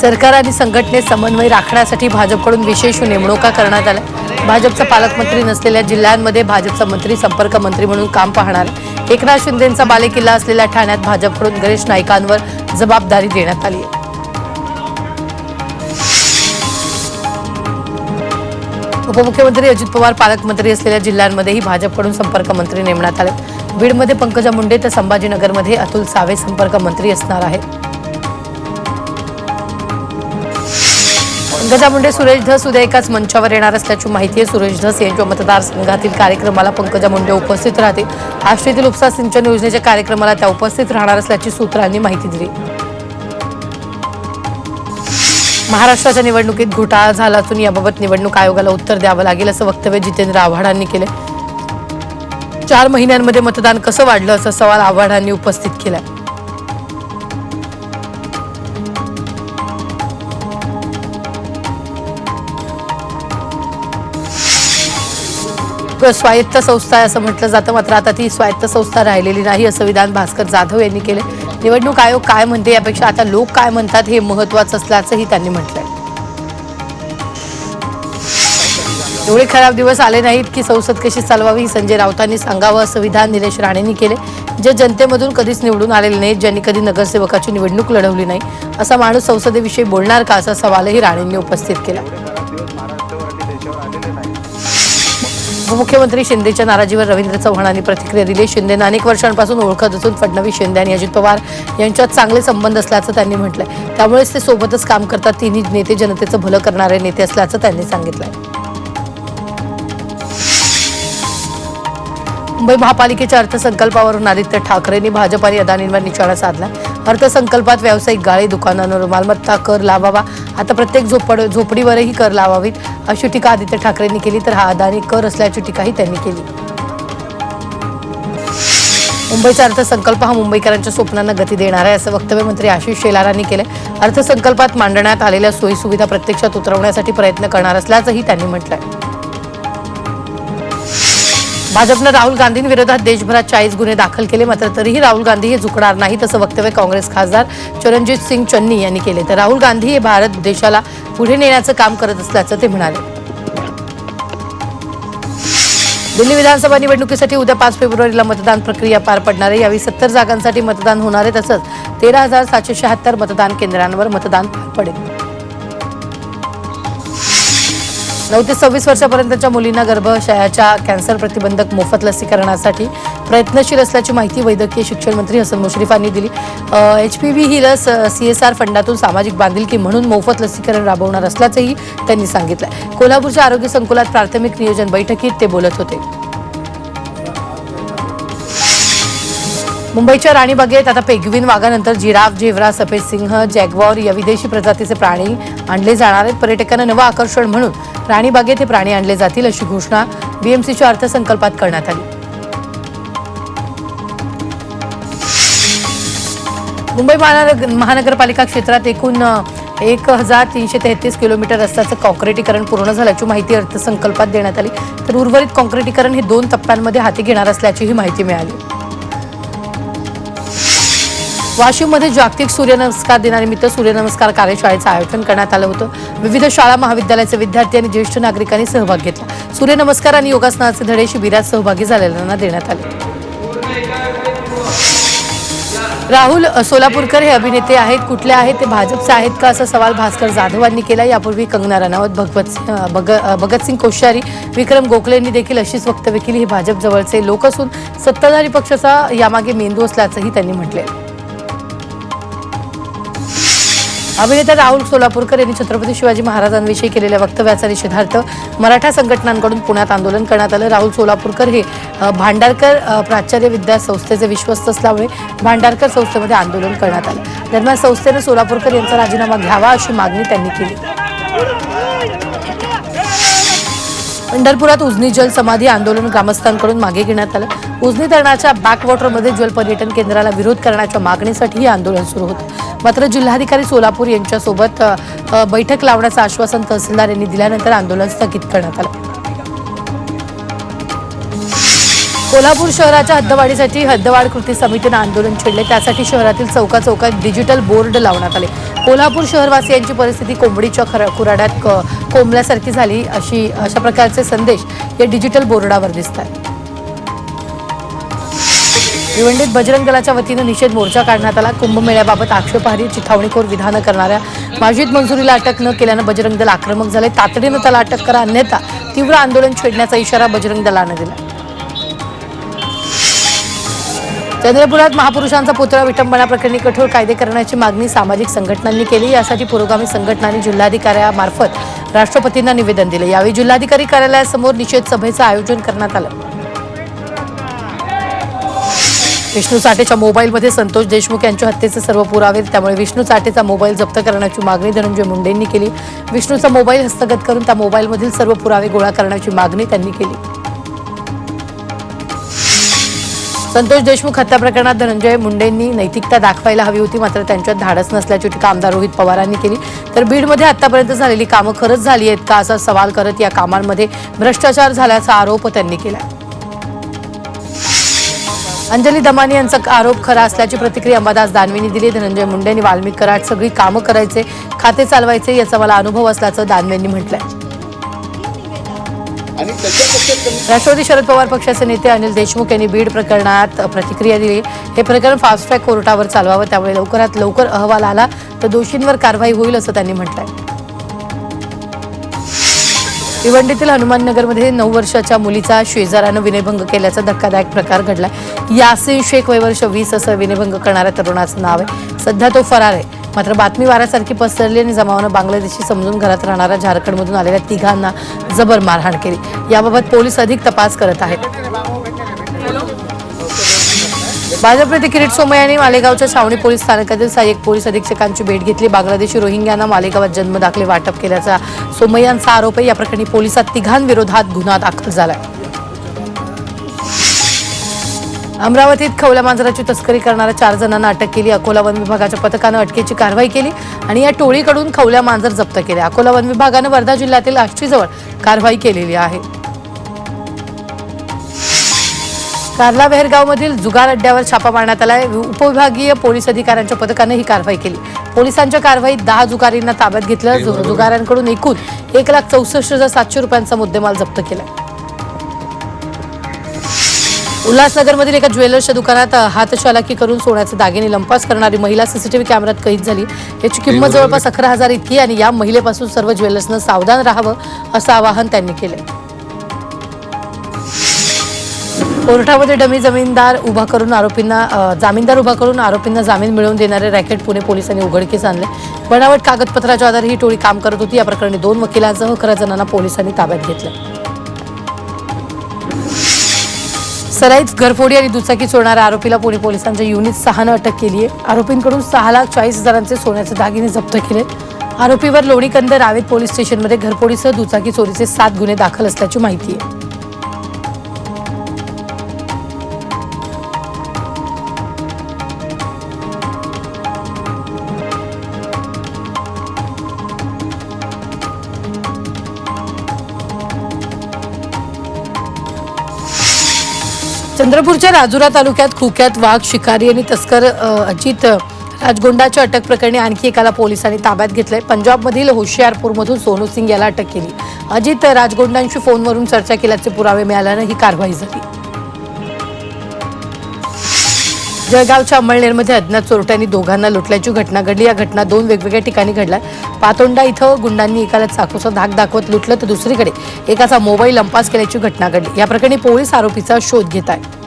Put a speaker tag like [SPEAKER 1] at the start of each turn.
[SPEAKER 1] सरकार आणि संघटनेत समन्वय राखण्यासाठी भाजपकडून विशेष नेमणुका करण्यात आल्या. भाजपचा पालकमंत्री नसलेल्या जिल्ह्यांमध्ये भाजपचा मंत्री संपर्क मंत्री म्हणून काम पाहणार. एकनाथ शिंदेंचा बालेकिल्ला असलेल्या ठाण्यात भाजपकडून गणेश नाईकांवर जबाबदारी देण्यात आली आहे. उपमुख्यमंत्री अजित पवार पालकमंत्री असलेल्या जिल्ह्यांमध्येही भाजपकडून संपर्क मंत्री नेमण्यात आले. बीडमध्ये पंकजा मुंडे तर संभाजीनगरमध्ये अतुल सावे संपर्क मंत्री असणार आहेत. पंकजा मुंडे सुरेश धस उद्या एकाच मंचावर येणार असल्याची माहिती आहे. सुरेश धस यांच्या मतदारसंघातील कार्यक्रमाला पंकजा मुंडे उपस्थित राहतील. आष्टीतील उपसा सिंचन योजनेच्या कार्यक्रमाला त्या उपस्थित राहणार असल्याची सूत्रांनी माहिती दिली. महाराष्ट्राच्या निवडणुकीत घोटाळा झाला असून याबाबत निवडणूक आयोगाला उत्तर द्यावं लागेल असं वक्तव्य जितेंद्र आव्हाडांनी केलं चार महिन्यांमध्ये मतदान कसं वाढलं असा सवाल आव्हाडांनी उपस्थित केलाय. स्वायत्त संस्था आहे असं म्हटलं जातं. मात्र आता ती स्वायत्त संस्था राहिलेली नाही असं विधान भास्कर जाधव यांनी केले निवडणूक आयोग काय म्हणते यापेक्षा आता लोक काय म्हणतात हे महत्वाचं असल्याचंही त्यांनी म्हटलंय. एवढे खराब दिवस आले नाहीत की संसद कशी चालवावी संजय राऊतांनी सांगावं असं विधान निलेश राणेंनी केले जे जनतेमधून कधीच निवडून आलेले नाहीत ज्यांनी कधी नगरसेवकाची निवडणूक लढवली नाही असा माणूस संसदेविषयी बोलणार का असा सवालही राणेंनी उपस्थित केला. उपमुख्यमंत्री शिंदेच्या नाराजीवर रवींद्र चव्हाणांनी प्रतिक्रिया दिली. शिंदेना अनेक वर्षांपासून ओळखत असून फडणवीस शिंदे आणि अजित पवार यांच्यात चांगले संबंध असल्याचं त्यांनी म्हटलंय. त्यामुळेच ते सोबतच काम करतात. तिन्ही नेते जनतेचं भलं करणारे नेते असल्याचं त्यांनी सांगितलंय. मुंबई महापालिकेच्या अर्थसंकल्पावरून आदित्य ठाकरेंनी भाजप आणि अदानींवर निशाणा साधला अर्थसंकल्पात व्यावसायिक गाळे दुकानांवर मालमत्ता कर लावावा. आता प्रत्येक झोपड झोपडीवरही कर लावावीत अशी टीका आदित्य ठाकरेंनी केली तर हा अदानी कर असल्याची टीकाही त्यांनी केली. मुंबईचा अर्थसंकल्प हा मुंबईकरांच्या स्वप्नांना गती देणार आहे असं वक्तव्य मंत्री आशिष शेलारांनी केलंय. अर्थसंकल्पात मांडण्यात आलेल्या सोयीसुविधा प्रत्यक्षात उतरवण्यासाठी प्रयत्न करणार असल्याचंही त्यांनी म्हटलंय. भाजपनं राहुल गांधींविरोधात देशभरात चाळीस गुन्हे दाखल केले मात्र तरीही राहुल गांधी हे झुकणार नाहीत असं वक्तव्य काँग्रेस खासदार चरणजित सिंग चन्नी यांनी केले. तर राहुल गांधी हे भारत देशाला पुढे नेण्याचं काम करत असल्याचं ते म्हणाले. दिल्ली विधानसभा निवडणुकीसाठी उद्या पाच फेब्रुवारीला मतदान प्रक्रिया पार पडणार आहे. यावेळी सत्तर जागांसाठी मतदान होणार आहे तसंच तेरा हजार सातशे शहात्तर मतदान केंद्रांवर मतदान पार पडेल. नऊ ते सव्वीस वर्षापर्यंतच्या मुलींना गर्भाशयाच्या कॅन्सर प्रतिबंधक मोफत लसीकरणासाठी प्रयत्नशील असल्याची माहिती वैद्यकीय शिक्षण मंत्री हसन मुश्रीफांनी दिली. एच पी व्ही ही लस सी एस आर फंडातून सामाजिक बांधिलकी म्हणून मोफत लसीकरण राबवणार असल्याचंही त्यांनी सांगितलं कोल्हापूरच्या आरोग्य संकुलात प्राथमिक नियोजन बैठकीत ते बोलत होते. मुंबईच्या राणीबागेत आता पेगविन वाघानंतर जिराफ जेवरा सफेद सिंह जॅगवॉर या विदेशी प्रजातीचे प्राणी आणले जाणार आहेत. पर्यटकांना नवं आकर्षण म्हणून राणीबागेत हे प्राणी आणले जातील अशी घोषणा बीएमसीच्या अर्थसंकल्पात करण्यात आली. मुंबई महानगर महानगरपालिका क्षेत्रात एकूण एक हजार तीनशे तेहतीस किलोमीटर रस्त्याचं कॉन्क्रिटीकरण पूर्ण झाल्याची माहिती अर्थसंकल्पात देण्यात आली. तर उर्वरित कॉन्क्रिटीकरण हे दोन टप्प्यांमध्ये हाती घेणार असल्याचीही माहिती मिळाली. वाशिममध्ये जागतिक सूर्यनमस्कार दिनानिमित्त सूर्यनमस्कार कार्यशाळेचं आयोजन करण्यात आलं होतं. विविध शाळा महाविद्यालयाचे विद्यार्थी आणि ज्येष्ठ नागरिकांनी सहभाग घेतला. सूर्यनमस्कार आणि योगासनाचे धडे शिबिरात सहभागी झालेल्यांना देण्यात आले. राहुल सोलापूरकर हे अभिनेते आहेत. कुठले आहेत? ते भाजपचे आहेत का? असा सवाल भास्कर जाधवांनी केला. यापूर्वी कंगना रनावत भगवत सिंह- भग भगतसिंग कोश्यारी विक्रम गोखलेंनी देखील अशीच वक्तव्य केली. हे भाजप जवळचे लोक असून सत्ताधारी पक्षाचा यामागे मेंदू असल्याचंही त्यांनी म्हटलंय. अभिनेता राहुल सोलापूरकर यांनी छत्रपती शिवाजी महाराजांविषयी केलेल्या वक्तव्याचा निषेधार्थ मराठा संघटनांकडून पुण्यात आंदोलन करण्यात आलं. राहुल सोलापूरकर हे भांडारकर प्राचार्य विद्या संस्थेचे विश्वस्त असल्यामुळे भांडारकर संस्थेमध्ये आंदोलन करण्यात आलं. दरम्यान संस्थेनं सोलापूरकर यांचा राजीनामा घ्यावा अशी मागणी त्यांनी केली. पंढरपुरात उजनी जल समाधी आंदोलन ग्रामस्थांकडून मागे घेण्यात आलं. उजनी धरणाच्या बॅकवॉटरमध्ये जल पर्यटन केंद्राला विरोध करण्याच्या मागणीसाठी हे आंदोलन सुरू होतं. मात्र जिल्हाधिकारी सोलापूर यांच्यासोबत बैठक लावण्याचं आश्वासन तहसीलदार यांनी दिल्यानंतर आंदोलन स्थगित करण्यात आलं. कोल्हापूर शहराच्या हद्दवाढीसाठी हद्दवाढ कृती समितीनं आंदोलन छेडले. त्यासाठी शहरातील चौका चौकात डिजिटल बोर्ड लावण्यात आले. कोल्हापूर शहरवासियांची परिस्थिती कोंबडीच्या खर कुराड्यात क- कोंबल्यासारखी झाली अशी अशा प्रकारचे संदेश या डिजिटल बोर्डावर दिसतात भिवंडीत बजरंग दलाच्या वतीनं निषेध मोर्चा काढण्यात आला. कुंभमेळ्याबाबत आक्षेपार्ह चिथावणीखोर विधानं करणाऱ्या माजीद मंजुरीला अटक न केल्यानं बजरंग दल आक्रमक झाले. तातडीनं त्याला अटक करा अन्यथा तीव्र आंदोलन छेडण्याचा इशारा बजरंग दलानं दिला. चंद्रपुरात महापुरुषांचा पुतळा विटंबना प्रकरणी कठोर कायदे करण्याची मागणी सामाजिक संघटनांनी केली. यासाठी पुरोगामी संघटनांनी जिल्हाधिकाऱ्यामार्फत राष्ट्रपतींना निवेदन दिले. यावेळी जिल्हाधिकारी कार्यालयासमोर निषेध सभेचं आयोजन करण्यात आलं. विष्णू साठेच्या मोबाईलमध्ये संतोष देशमुख यांच्या हत्येचे सर्व पुरावे त्यामुळे विष्णू साठेचा मोबाईल जप्त करण्याची मागणी धनंजय मुंडेंनी केली. विष्णूचा मोबाईल हस्तगत करून त्या मोबाईलमधील सर्व पुरावे गोळा करण्याची मागणी त्यांनी केली. संतोष देशमुख हत्या प्रकरणात धनंजय मुंडेंनी नैतिकता दाखवायला हवी होती मात्र त्यांच्यात धाडस नसल्याची टीका आमदार रोहित पवारांनी केली. तर बीडमध्ये आतापर्यंत झालेली कामं खरंच झाली आहेत का असा सवाल करत या कामांमध्ये भ्रष्टाचार झाल्याचा आरोप त्यांनी केला अंजली दमानी यांचा आरोप खरा असल्याची प्रतिक्रिया अंबादास दानवेंनी दिली. धनंजय मुंडेंनी वाल्मिक कराड सगळी कामं करायचे खाते चालवायचे याचा मला अनुभव असल्याचं दानवेंनी म्हटलंय.
[SPEAKER 2] आणि
[SPEAKER 1] राष्ट्रवादी शरद पवार पक्षाचे नेते अनिल देशमुख यांनी बीड प्रकरणात प्रतिक्रिया दिली. हे प्रकरण फास्ट ट्रॅक कोर्टावर चालवावं त्यामुळे लवकरात लवकर अहवाल आला तर दोषींवर कारवाई होईल असं त्यांनी म्हटलंय. भिवंडीतील हनुमाननगरमध्ये नऊ वर्षाच्या मुलीचा शेजारानं विनयभंग केल्याचा धक्कादायक प्रकार घडलाय. यासिन शेख वयवर्ष वीस असं विनयभंग करणाऱ्या तरुणाचं नाव आहे. सध्या तो फरार आहे. मात्र बातमी वाऱ्यासारखी पसरली आणि जमावानं बांगलादेशी समजून घरात राहणाऱ्या झारखंडमधून आलेल्या तिघांना जबर मारहाण केली. याबाबत पोलीस अधिक तपास करत आहेत. भाजप नेते किरीट सोमय्यांनी मालेगावच्या छावणी पोलीस स्थानकातील सहाय्यक पोलीस अधीक्षकांची भेट घेतली. बांगलादेशी रोहिंग्यांना मालेगावात जन्मदाखले वाटप केल्याचा सोमय्यांचा आरोप आहे या प्रकरणी पोलिसात तिघांविरोधात गुन्हा दाखल झाला आहे अमरावतीत खवल्या मांजराची तस्करी करणाऱ्या चार जणांना अटक केली. अकोला वन विभागाच्या पथकानं अटकेची कारवाई केली आणि या टोळीकडून खवल्या मांजर जप्त केले अकोला वन विभागानं वर्धा जिल्ह्यातील आष्टीजवळ कारवाई केलेली आहे. कार्ला वेहरगावमधील जुगार अड्ड्यावर छापा मारण्यात आलाय. उपविभागीय पोलीस अधिकाऱ्यांच्या पथकानं ही कारवाई केली. पोलिसांच्या कारवाईत दहा जुगारींना ताब्यात घेतलं. जुगारांकडून एकूण एक लाख चौसष्ट हजार सातशे रुपयांचा मुद्देमाल जप्त केला. उल्हासनगरमधील एका ज्वेलर्सच्या दुकानात अ, हातशालाकी करून सोन्याचे दागिने लंपास करणारी महिला सीसीटीव्ही कॅमेऱ्यात कैद झाली. याची किंमत जवळपास अकरा हजार इतकी आणि या महिलेपासून सर्व ज्वेलर्सनं सावधान राहावं असं आवाहन त्यांनी केलंय. कोर्टामध्ये डमी जमीनदार उभा करून आरोपींना जामीनदार उभा करून आरोपींना जामीन मिळवून देणारे रॅकेट पुणे पोलिसांनी उघडकीस आणले. बनावट कागदपत्राच्या आधारे ही टोळी काम करत होती. या प्रकरणी दोन वकिलांसह अकरा जणांना पोलिसांनी ताब्यात घेतलं. सराईत घरफोडी आणि दुचाकी चोरणाऱ्या आरोपीला पुणे पोलिसांच्या युनिट सहानं अटक केली आहे आरोपींकडून सहा लाख चाळीस हजारांचे सोन्याचे दागिने जप्त केले. आरोपीवर लोणीकंद रावेत पोलीस स्टेशनमध्ये घरफोडीसह दुचाकी चोरीचे सात गुन्हे दाखल असल्याची माहिती आहे. चंद्रपूरच्या राजुरा तालुक्यात खुक्यात वाघ शिकारी आणि तस्कर अजित राजगोंडाच्या अटक प्रकरणी आणखी एकाला पोलिसांनी ताब्यात घेतलंय. पंजाबमधील होशियारपूरमधून सोनू सिंग याला अटक केली. अजित राजगोंडांशी फोनवरून चर्चा केल्याचे पुरावे मिळाल्यानं ही कारवाई झाली. जळगावच्या अंमळनेरमध्ये अज्ञात चोरट्यांनी दोघांना लुटल्याची घटना घडली. या घटना दोन वेगवेगळ्या ठिकाणी घडल्या. पातोंडा इथं गुंडांनी एकाला चाकूचा धाक दाखवत लुटलं तर दुसरीकडे एकाचा मोबाईल लंपास केल्याची घटना घडली. या प्रकरणी पोलीस आरोपीचा शोध घेत आहेत.